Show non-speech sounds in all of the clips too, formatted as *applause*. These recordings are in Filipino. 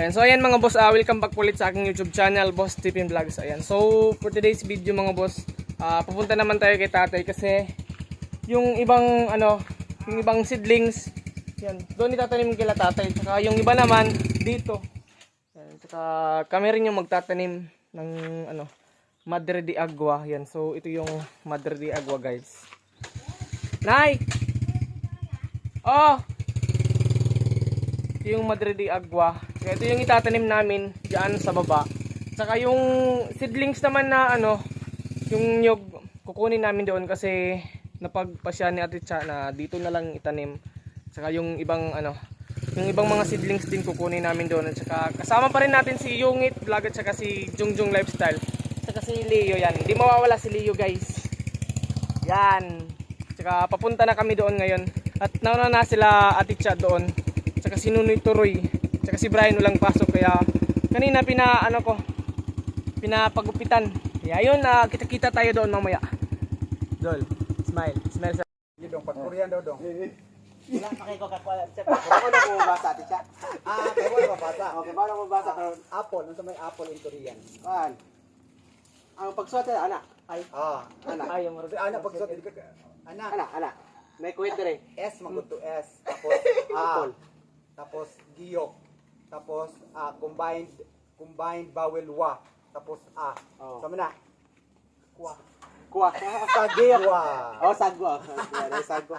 Ayan, so ayan mga boss, ah, welcome back ulit sa aking YouTube channel, Boss Tipin Vlogs. Ayan, so for today's video mga boss, ah, pupunta naman tayo kay tatay kasi yung ibang ano, yung ibang seedlings, yan, doon itatanim kila tatay. Saka yung iba naman, dito. Ayan, saka kami rin yung magtatanim ng ano, Madre de Agua. Yan, so ito yung Madre de Agua guys. Nay! Oh! Ito yung Madre de Agua. Kaya ito yung itatanim namin diyan sa baba. Saka yung seedlings naman na ano, yung nyog, kukunin namin doon kasi napagpasya ni Ate na dito na lang itanim. Saka yung ibang ano, yung ibang mga seedlings din kukunin namin doon. Saka kasama pa rin natin si Yungit Vlog at saka si Jungjung Lifestyle. Saka si Leo yan. Hindi mawawala si Leo guys. Yan. Tsaka papunta na kami doon ngayon. At nauna na sila Ate doon. Tsaka si Nunoy Turoy. Tsaka si Brian walang pasok. Kaya kanina pina ano ko. Pinapagupitan. Kaya yun na kita-kita tayo doon mamaya. Dol. Smile. Smile sa dong, pag-Korean daw dong. Wala pa kayo Coca-Cola. Siyempre, Ano na kung mabasa ati siya? Ah, kaya wala mabasa. Okay, paano mabasa karon? Apple, nasa may apple in Korean. Kan. Ang pagsuot na anak. Ay, Ah, anak. Ay, yung Kasi anak pag sabi ka, anak, Anak, anak. May kuwet dire. S magod to S. Tapos *laughs* A. Tapos giyok. Tapos ah, combined combined vowel wa. Tapos A. Oh. Sama na. Kwa. Kuha. Sagya. Kwa. Oh, sagwa. Sagwa, sagwa.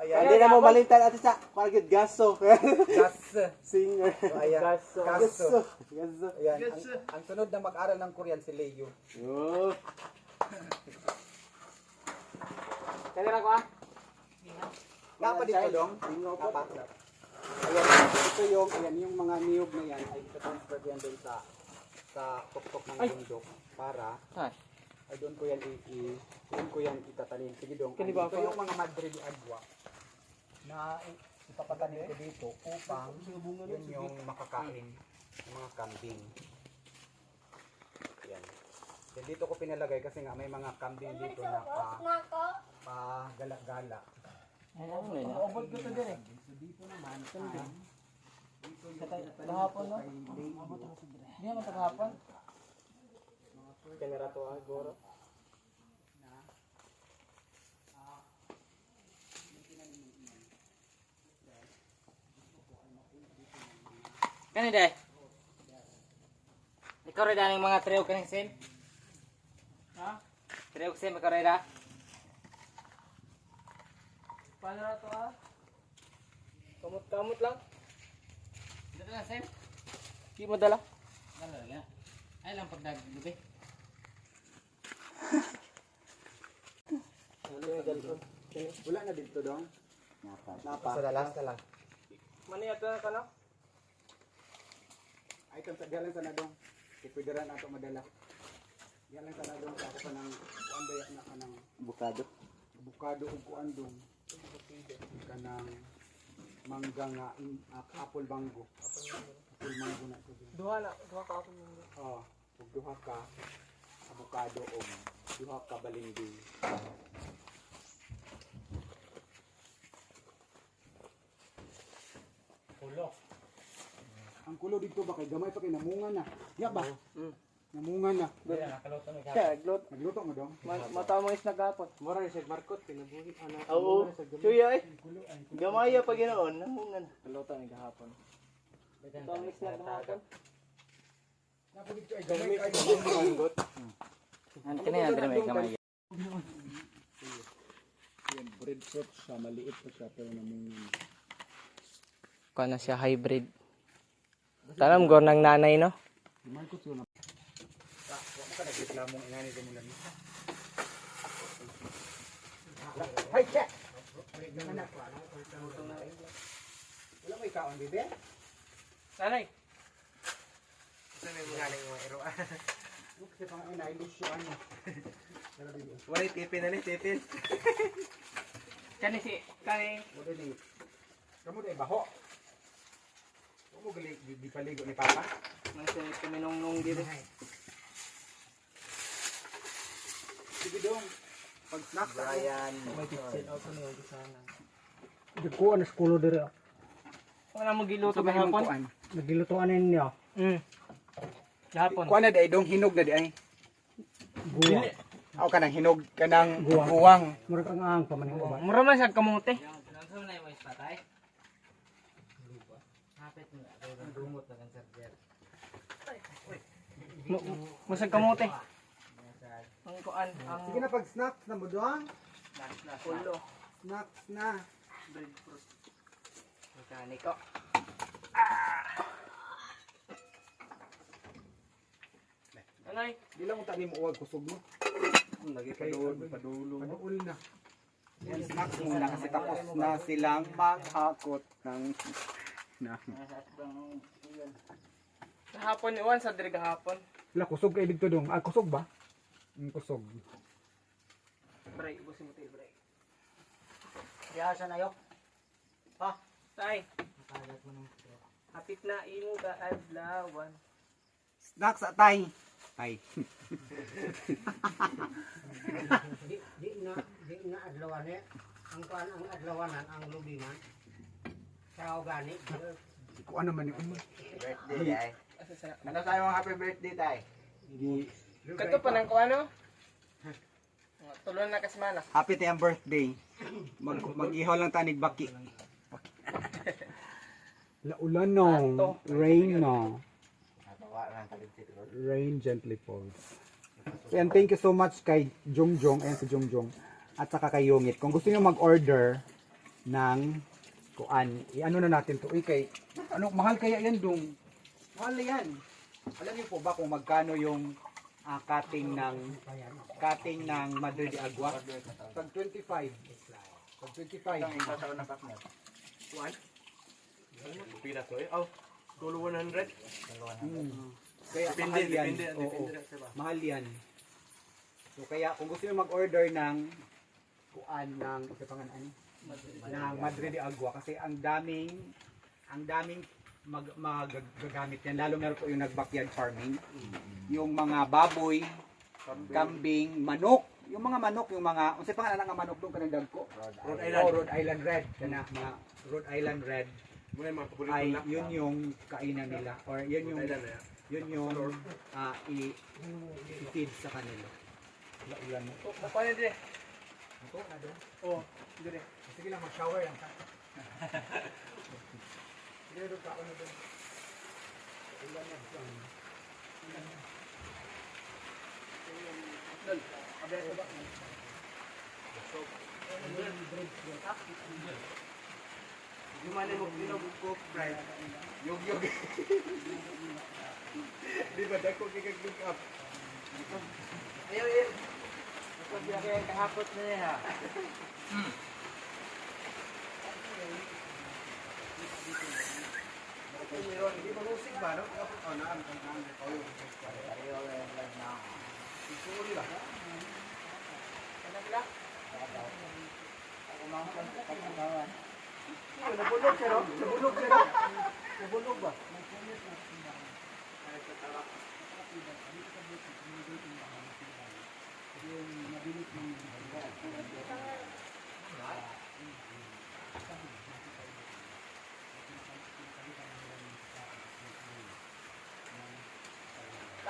Ayan. Hindi na mo malintan ati siya. Parang yun, gaso. Gas. Singer. So, ayan. Gaso. Gaso. Gaso. Ayan. Ang, ang sunod na mag-aral ng Korean si Leo. Oh. Kaya ko ah. Napa dito dong? Singaw po. Napa. Ayan, ito yung, ayan, yung mga niyog na yan ay transfer yan doon sa sa tuktok ng bundok para Ay. ay doon ko yan i, i doon ko yan itatanim. Sige dong. Ay, ba ito yung mga madre di agwa na ipapatanim ko dito upang yun yung makakain ng mga kambing. Yan. Then dito ko pinalagay kasi nga may mga kambing dito na pa pa gala-gala. Ubod ko to din eh. So dito naman. Dito yung Kahapon no? kay Leo. Hindi naman tagahapon. Kamera to ah, goro. Kani day? Ikaw rin daning mga trio kaning sim? Ha? Trio sim ikaw rin? Na to ah? Kamot-kamot lang. Dito na sim? Di mo dala? Dala lang. Ay lang pag naglubi. *laughs* Wala na dito dong. Napa. Sa dalas na lang. Mani ato ka na? Ay kan sa dalan sa nadong. Ipidiran ato madala. Yan lang sa nadong sa ako pa ng kuan na kanang Bukado. bukado ug kuan dong. Kanang mangga nga ah, apple mango. Apple mango na dong. Duha na, duha ka ako yung Oh, ug duha ka avocado og duha ka balimbing. ulo. Ang kulo dito ba kay gamay pa kay namunga na. Ya ba? Mm. Namunga na. Glot. Nagluto mo dong. Mata mo is nagapot. Mura ni Sir Marcot, pinabuhi. Anak. Oo. Suya eh. Gamaya pa ginoon, namungan. Kaluto ni gahapon. Ito ang mix na gahapon. Napo dito ay gamay kay namunga. Ano kanya na may gamay. Yan, breadfruit siya, maliit pa siya pero namunga. Kuha na siya hybrid. Tanam go ng nanay no? Di man ko siya na. Sa, wa mo ka nagreklamong ingani sa mula nito. Hay, check! Wala mo ikaon, bebe? Nanay. Kasi pang ina, ilusyo ano. Pero bebe, Wala tipin na ni tipin. Kani si kani mo din Kamu din baho. Huwag mo gali, di, paligo ni Papa. man si kuminong-nong dito. Sige dong. Pag snacks, Brian. May kitchen out na yung sana. Dagkuan na skulo dira. Wala mo giluto Sa may kahapon. kuan. Nagilutuan ninyo. Mm. Kahapon. Kuan na day dong hinog na di ay. Guwa. Aw kanang hinog kanang buwang. Murag ang ang pamaning uban. Mura man siya kamote. Mu- mu- Musag kamote. Ang kuan, ang Sige na pag snacks na mo doang. ulo. Snacks na. Mekaniko. Anay, Di lang mo tani mo uwag kusog mo. Lagi padulo, padulo. Padulo na. Yan snacks muna kasi tapos na silang maghakot ng na. kahapon iwan sa diri kahapon. La kusog kay dito dong. Ah kusog ba? Ang kusog. Bray, ubusin mo tayo, bray. Diya sa nayo. Pa. Tay, hapit na imo ka adlawan. Snacks atay. Ay. Di di na di na adlawan eh. Ang kuan ang adlawanan ang lubinan. Sa gani. Ko ano man yung Birthday, tay. Sa Ano sa'yo happy birthday, tay? Kato pa nang kuano? Tulon na kasmana. Happy tayong birthday. Mag mag-ihaw lang tanig baki. Laulan no. Rain no. Rain gently falls. And thank you so much kay Jongjong and si Jongjong at saka kay Yungit. Kung gusto niyo mag-order ng kuan, i-ano na natin to. Uy, kay, ano, mahal kaya yan dong? Mahal na yan. Alam niyo po ba kung magkano yung ah, cutting ng cutting ng Madre de Agua? Pag 25. Pag 25. Ang isa sa unang pack mo. Pila to eh? Oh, tulo 100. Mm. Kaya mahal yan. Oo, mahal yan. So kaya kung gusto niyo mag-order ng kuan ng sa pangalan ng Madre de Agua kasi ang daming ang daming mag, magagamit yan lalo na po yung nag-backyard farming yung mga baboy kambing manok yung mga manok yung mga unsa pangalan nga manok doon kanang dagko Rhode Island. Oh, Rhode Island Red. Kana mga Rhode Island Red ay yun yung kainan nila or yun yung yun yung ah, i- i-feed sa kanila. Laulan mo. Oh, nakuha na dire. Ito na doon. Oh, dire. Sige lang mag-shower lang *laughs* ka. Sige doon ka ano doon. Ulan yan. Yung man mo pinag-cook fried. Yug yug. *laughs* Di ba dako kikag up? Ayaw, ayaw. Biya kaya kahapot na niya, ha? Hindi ba musik ba no? Oh, naan kan naan. Oh, yung Ayaw, ayaw na. Siguro lang. Nabulog siya, no? Nabulog siya, no? Nabulog ba?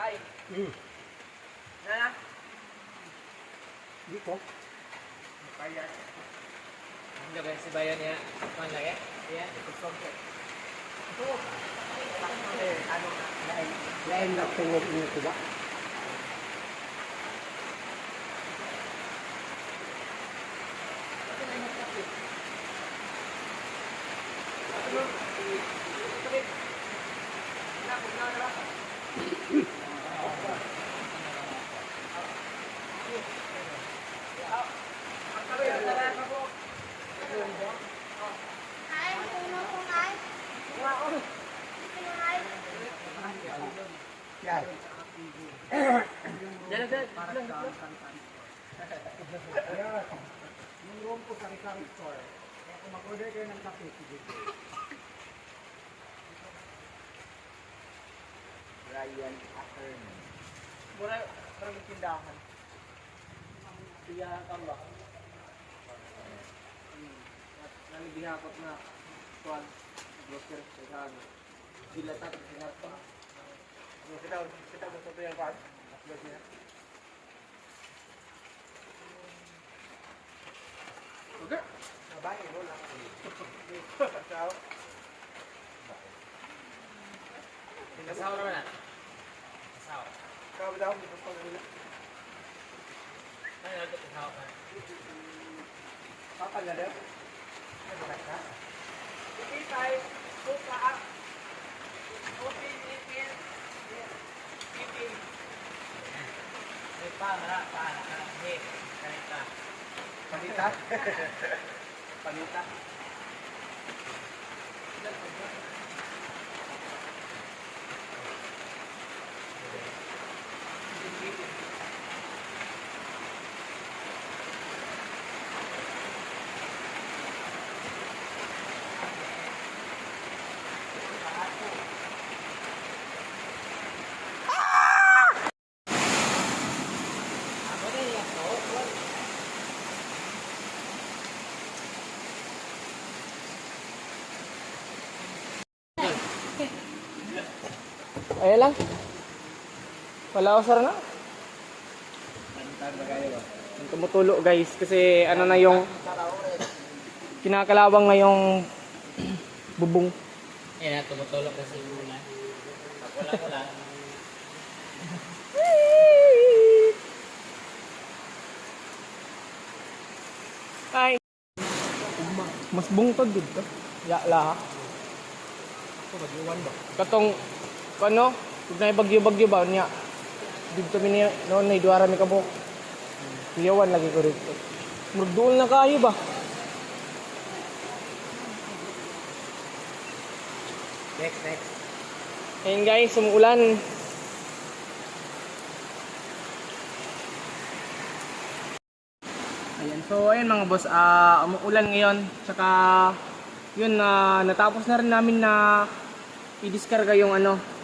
Tay. Na. Dito. Kaya. Ang gabi si Bayan niya. Man lagi. Yan, ito sompo. Ito. Ano na? Lain na tungod niyo ko ba? Hi, sino po hi? Sino hi? Yan. Dala, dala. Ayan. Yung Store. Kaya kung mag-order kayo ng kape, sige. Ryan Ackerman. Mura, mura may tindahan. Siya kang ba? Hmm. Nalibihakot na. Tuwan. Broker sa ano. Dilatan, sinapa. Ano kita, kita gusto ito yung part. Upload Okay. Nabahin mo lang. *laughs* Ciao. Kasawa naman na. Kasawa. Ikaw daw, gusto ko nila. Ano yung kasawa ka? Papa na daw. Ano ba ka? Okay, tayo. Buka. Open, ipin. Ipin. May pa, mara, pa, naka, hey, kanita. *laughs* Panita. Panita. Ako na yung ako. Ayan lang. Wala ko na. Ang Tumutulo guys kasi ano na yung kinakalawang na yung bubong. Yan, tumutulog kasi muna. Wala, wala. Ay. Mas bungtod dito. Ya la. Katong ano, pag na bagyo-bagyo ba niya. Dito mi ni noon na iduara mi kabuk. Iyawan lagi ko dito. Murduol na kayo ba? Next, next. Ayun guys, umuulan. Ayan, so ayun mga boss, ah umuulan ngayon. Tsaka yun na natapos na rin namin na i-discarga yung ano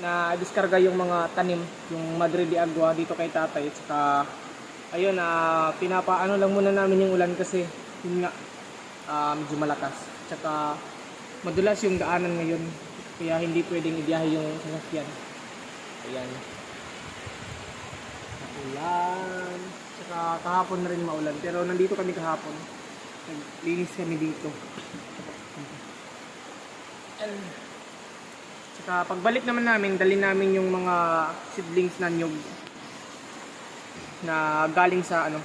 na i-discarga yung mga tanim, yung Madre de Agua dito kay tatay. Tsaka ayun na pinapaano lang muna namin yung ulan kasi yun nga ah, medyo malakas. Tsaka madulas yung daanan ngayon kaya hindi pwedeng ibiyahe yung sasakyan. Ayan. Ulan. Tsaka kahapon na rin maulan. Pero nandito kami kahapon. Naglinis kami dito. Tsaka pagbalik naman namin, dali namin yung mga seedlings na nyug na galing sa ano,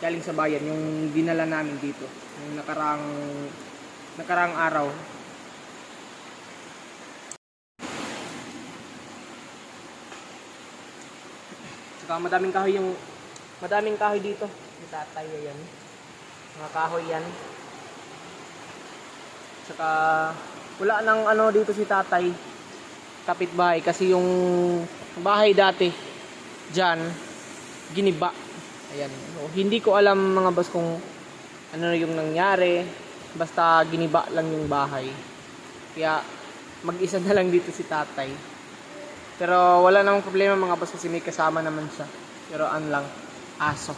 galing sa bayan, yung dinala namin dito. Yung nakarang nakarang araw. Tsaka madaming kahoy yung madaming kahoy dito. May tatay yan. Mga kahoy yan. Tsaka wala nang ano dito si tatay kapitbahay kasi yung bahay dati diyan giniba. Ayan. So, hindi ko alam mga boss kung ano yung nangyari. Basta giniba lang yung bahay. Kaya mag-isa na lang dito si tatay. Pero wala namang problema mga boss kasi may kasama naman siya. Pero an lang, aso.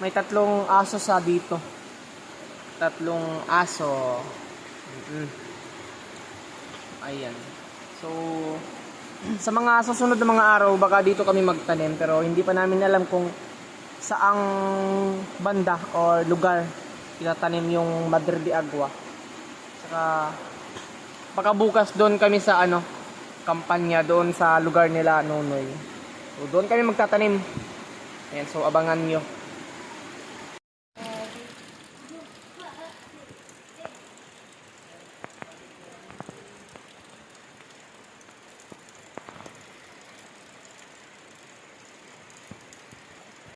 May tatlong aso sa dito. Tatlong aso. Mm-mm. Ayan. So, *clears throat* sa mga susunod na mga araw, baka dito kami magtanim. Pero hindi pa namin alam kung saang banda o lugar itatanim yung Madre de Agua. Saka, baka bukas doon kami sa ano, kampanya doon sa lugar nila Nonoy. So doon kami magtatanim. Ayan, so abangan nyo.